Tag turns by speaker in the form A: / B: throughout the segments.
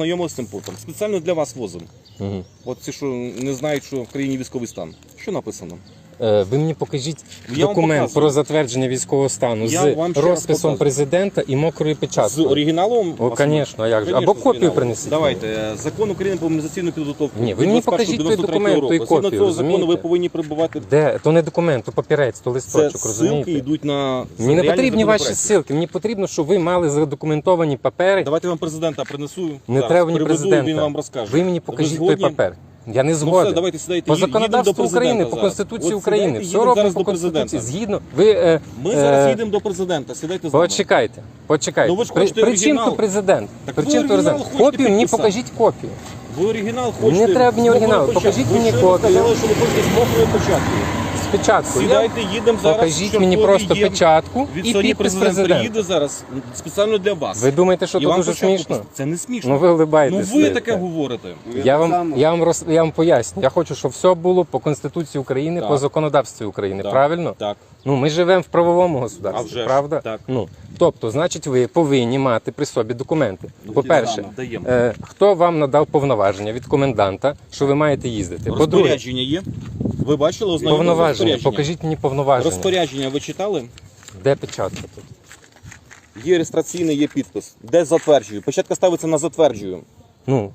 A: Знайомилися з цим потом. Спеціально для вас возимо.
B: Угу.
A: От ці, що не знають, що в країні військовий стан. Що написано?
B: Е, Ви мені покажіть
A: Я вам
B: документ
A: показую.
B: про затвердження військового стану
A: Я
B: з
A: вам ще раз
B: розписом
A: показую.
B: президента і мокрою
A: З
B: печаткою.
A: оригіналом?
B: О,
A: вас-
B: а як же?
A: Конечно,
B: Або
A: з
B: копію
A: оригіналом.
B: принесіть.
A: Давайте. е, Закон України про мобілізаційну підготовку.
B: Ні, ви мені
A: 21
B: покажіть той
A: 93
B: документ,
A: року.
B: той
A: Згідно
B: копію,
A: цього закону ви
B: розумієте?
A: повинні перебувати.
B: Де? То не документ, то папірець, то
A: Це
B: листочок,
A: ссылки
B: розумієте?
A: йдуть на
B: Мені не
A: реальні
B: потрібні ваші
A: законопроекти.
B: ссылки, мені потрібно, щоб ви мали задокументовані папери.
A: Давайте я вам президента принесу.
B: Не
A: зараз,
B: треба мені
A: приведу,
B: президента.
A: Він вам розкаже.
B: Ви мені покажіть той
A: згодні?
B: папер. Я не
A: Ну
B: згоден.
A: все, давайте сідайте.
B: По
A: Ї- їдемо до
B: законодавству
A: президента
B: України, по
A: зараз.
B: Конституції
A: От
B: України. Все
A: їдемо
B: робимо
A: зараз
B: по
A: до
B: Конституції.
A: президента.
B: Згідно. Ви, е,
A: Ми зараз
B: е,
A: їдемо до президента. Сідайте з нами.
B: Почекайте, почекайте.
A: Ну, ви ж
B: При,
A: хочете
B: при
A: оригінал.
B: тут президент?
A: Так
B: при
A: ви
B: чим тут
A: оригінал
B: президент?
A: хочете
B: Копію мені
A: підписати.
B: покажіть копію.
A: Ви оригінал хочете?
B: Не треба мені
A: з мокрою
B: оригінал, покажіть
A: Ви
B: мені
A: щойно
B: копію.
A: сказали, що ви хочете з мокрою початкою.
B: Спочатку. Я...
A: Сідайте, їдемо зараз.
B: Покажіть мені просто
A: є.
B: печатку
A: Від
B: і
A: Sony
B: підпис
A: президент
B: президента.
A: приїде зараз спеціально для вас.
B: Ви думаєте, що
A: І
B: це
A: вам
B: дуже
A: початку
B: смішно?
A: Це не смішно.
B: Ну ви
A: Ну
B: улибаєтесь.
A: ви таке говорите.
B: Я вам, я, вам роз, я вам поясню. Я хочу, щоб все було по Конституції України,
A: Так.
B: по законодавстві України.
A: Так,
B: Правильно?
A: Так.
B: Ну, ми живемо в правовому
A: А
B: государстві,
A: вже ж,
B: правда?
A: так.
B: Ну, тобто, значить, ви повинні мати при собі документи. По-перше,
A: Даємо.
B: е, хто вам надав повноваження від коменданта, що ви маєте їздити? По-друге,
A: Розпорядження є? Ви бачили ознайомлення
B: повноваження. Покажіть мені повноваження.
A: Розпорядження ви читали?
B: Де печатка тут?
A: Є реєстраційний, є підпис. Де затверджую? Початка ставиться на затверджую.
B: Ну,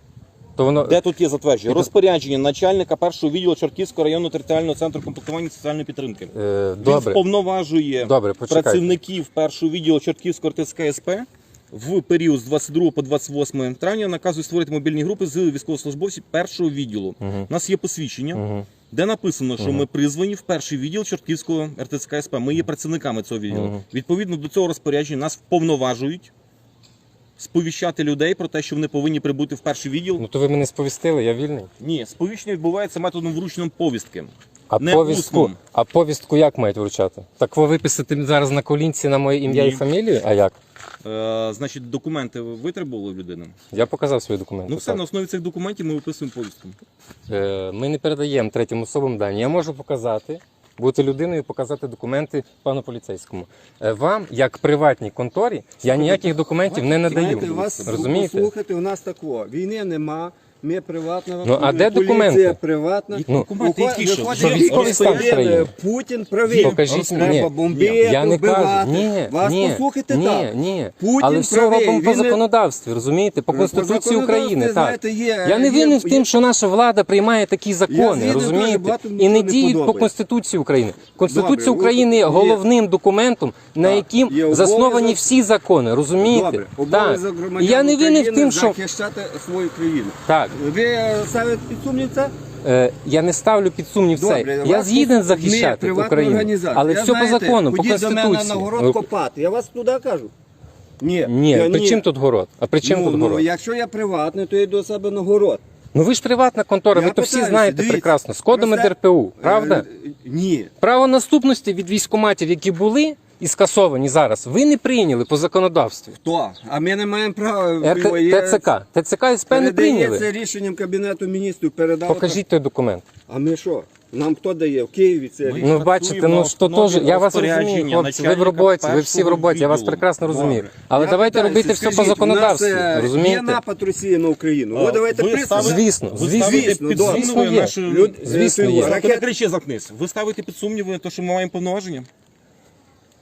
B: то воно.
A: Де тут є затвердження? Розпорядження начальника першого відділу Чортківського районного територіального центру комплектування і соціальної підтримки.
B: Е,
A: Він
B: добре.
A: вповноважує
B: Добре, почекайте.
A: працівників першого відділу Чортківського РТСК СП в період з 22 по 28 травня наказує створити мобільні групи з військовослужбовців першого відділу. У нас є посвідчення,
B: Мгм.
A: Де написано, що ми призвані в перший відділ Чортківського РТЦК СП. Ми є працівниками цього відділу. Відповідно до цього розпорядження нас вповноважують сповіщати людей про те, що вони повинні прибути в перший відділ.
B: Ну то ви мене сповістили, я вільний.
A: Ні, сповіщення відбувається методом вручним повістки.
B: А
A: Не
B: повістку,
A: усним.
B: а повістку як мають вручати? Так ви виписати зараз на колінці на моє ім'я
A: Ні.
B: і фамілію? А як?
A: Е, значить, документи ви витребували в людини.
B: Я показав свої документи.
A: Ну все,
B: так.
A: на основі цих документів ми виписуємо повістку.
B: Е, Ми не передаємо третім особам дані. Я можу показати, бути людиною, показати документи пану поліцейському. Е, Вам, як приватній конторі, я ніяких документів не надаю.
C: Знаєте, вас
B: Розумієте?
C: послухати, у нас такого. Війни нема, ми приватна.
B: Ну, а де документи?
C: приватна.
B: Ну,
A: документи, які що?
B: Що військовий стан в країні?
C: Путін правий.
B: Покажіть
C: Треба
B: мені.
C: бомбити,
B: Я не кажу,
C: вбивати.
B: ні,
C: Вас
B: ні,
C: послухайте
B: ні,
C: так.
B: ні.
C: Путін
B: Але все
C: правий,
B: робимо по
C: він не-
B: законодавстві, розумієте? По
C: По
B: Конституції
C: законодавстві,
B: України. Так.
C: знаєте, є-
B: Я не
C: є-
B: винен в
C: є-
B: тим, що наша влада приймає такі закони,
C: згідний,
B: розумієте?
C: багато
B: І
C: мені
B: не діють по
C: подобається.
B: Конституції України. Конституція
C: Добре,
B: України є
C: є-
B: головним документом, на
C: Так,
B: яким засновані всі закони, розумієте?
C: Добре,
B: Так.
C: обов'язок
B: І
C: громадян
B: я не винен в
C: України
B: тим, що
C: захищати свою країну.
B: так.
C: Ви ставите під сумнів це?
B: Е, я не ставлю під сумнів це. Я
C: вас
B: згіден
C: тут-
B: захищати
C: приватна
B: Україну.
C: організація.
B: Але
C: Я,
B: все
C: знаєте,
B: по закону, по
C: ходіть до мене
B: Конституції.
C: на город копати. Я вас туди кажу. Ні,
B: Ні,
C: я
B: при чим тут город? А при чим
C: ну,
B: тут
C: ну,
B: город?
C: якщо я приватний, то я до себе на город.
B: Ну ви ж приватна контора,
C: Я
B: ви то всі
C: питаюся,
B: знаєте
C: дивіться,
B: прекрасно. З кодами
C: просто-
B: ДРПУ, правда?
C: Е, ні.
B: Право наступності від військоматів, які були і скасовані зараз, ви не прийняли по законодавству.
C: Хто? А ми не маємо права.
B: РТ,
C: Є-
B: ТЦК, ТЦК і СП не
C: передається
B: прийняли.
C: рішенням Кабінету міністрів передали.
B: Покажіть той документ.
C: А ми що? Нам хто дає? В Києві це рішення.
B: Ну бачите, ну що теж, я вас розумію, хлопці, ви в роботі, ви всі в роботі, я вас прекрасно розумію. Але
C: Я
B: давайте
C: питаюся,
B: робити все по
C: скажіть,
B: законодавству,
C: у нас, е, Є
B: розумієте?
C: напад Росії на Україну. О, давайте
A: ви ставите-
B: Звісно,
A: ви
B: звісно,
A: ставите
C: звісно,
A: під
C: да.
A: сумніви
B: Звісно, є.
A: нашу-
C: Люд-
B: Звісно,
C: е,
B: є.
C: ракет-
A: Ракет... кричи заткнись. Ви ставите під сумніви, те, що ми маємо повноваження?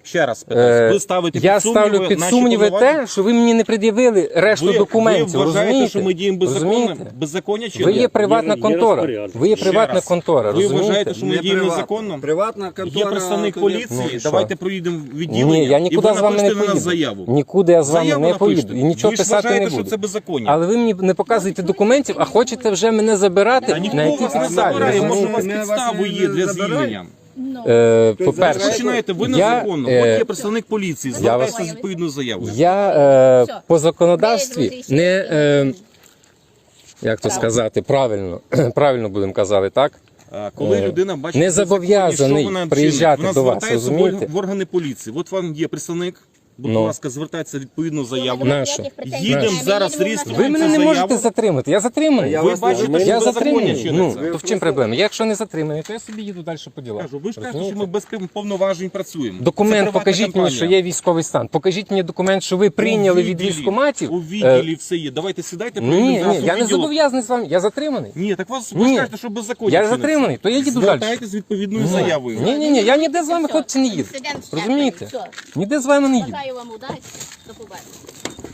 A: Ще раз
B: Е,
A: питаю. Ви ставите
B: я
A: під сумніви
B: ставлю під
A: наші
B: сумніви
A: повноваження?
B: те, що ви мені не пред'явили решту
A: ви,
B: документів.
A: Ви вважаєте,
B: розумієте?
A: що ми діємо беззаконно?
B: Розумієте?
A: Беззаконня чи
B: Ви
A: ні?
B: є приватна
D: є
B: контора.
D: розпорядок.
B: Ви є
A: Ще
B: приватна
A: раз.
B: контора.
A: Ви
B: розумієте?
A: вважаєте, що ми
C: Не
A: діємо
C: приватна.
A: законно?
C: Приватна контора.
A: Є представник
C: то
A: поліції,
B: Ну, і що?
A: давайте проїдемо в відділення.
B: Ні, я
A: і
B: нікуди
A: ви
B: з вами не
A: напишете на нас заяву.
B: Нікуди я з вами
A: Заяву
B: не
A: напишете.
B: поїду. І нічого
A: ви ж
B: писати
A: вважаєте,
B: не
A: що
B: буду.
A: це беззаконня.
B: Але ви мені не показуєте документів, а хочете вже мене забирати
A: Та
B: на
A: ніхто
B: якій
A: вас не
B: підставі.
A: забирає, може у
B: розумієте?
A: вас
C: Ми вас
A: підставу
C: не
A: є для
C: забираємо.
A: звільнення.
B: Е,
C: Тобто
B: По-перше,
A: Починаєте ви
B: я,
A: незаконно.
B: е,
A: От є представник поліції,
B: я
A: звертайтеся
B: вас-
A: з відповідною заявою.
B: я е, по законодавстві не. Е, як то сказати, правильно, правильно будемо казати, так?
A: А, Коли
B: Е,
A: людина бачить
B: не зобов'язаний приїжджати до
A: вона
B: вас,
A: звертається
B: розумієте?
A: в органи поліції. От вам є представник Будь
B: Ну.
A: ласка, звертайтеся відповідну заяву.
B: Нашу.
A: Їдемо зараз реєструємо
B: Ви мене не
A: заяву.
B: можете затримати. Я затриманий.
C: Я
A: Ви
C: вас
A: бачите,
C: не-
A: що
B: я
A: ви
B: затриманий.
A: чиниться.
B: Ну, то в чому проблема? Я якщо не затриманий, то я собі їду далі по ділах.
A: Кажу, ви ж кажете,
B: Розумієте?
A: що ми без повноважень працюємо. Це
B: Документ,
A: приватна
B: покажіть мені,
A: компанія.
B: що є військовий стан. Покажіть мені документ, що ви прийняли
A: У
B: від
A: відділі-
B: військкоматів.
A: У
B: Е,
A: відділі все є. Давайте сідайте,
B: Ні,
A: приїдемо
B: ні,
A: у
B: я не
A: відділ.
B: зобов'язаний з вами. Я затриманий.
A: Ні, так вас ви
B: Ні.
A: ж кажете, що беззаконня
B: Я
A: чиниться.
B: затриманий, то я їду далі.
A: Звертайтесь з відповідною заявою.
B: Ні, ні, ні, я ніде з вами, хлопці, не їду. Розумієте? Ніде з вами не їду.
D: Бажаю вам удачі. До побачення.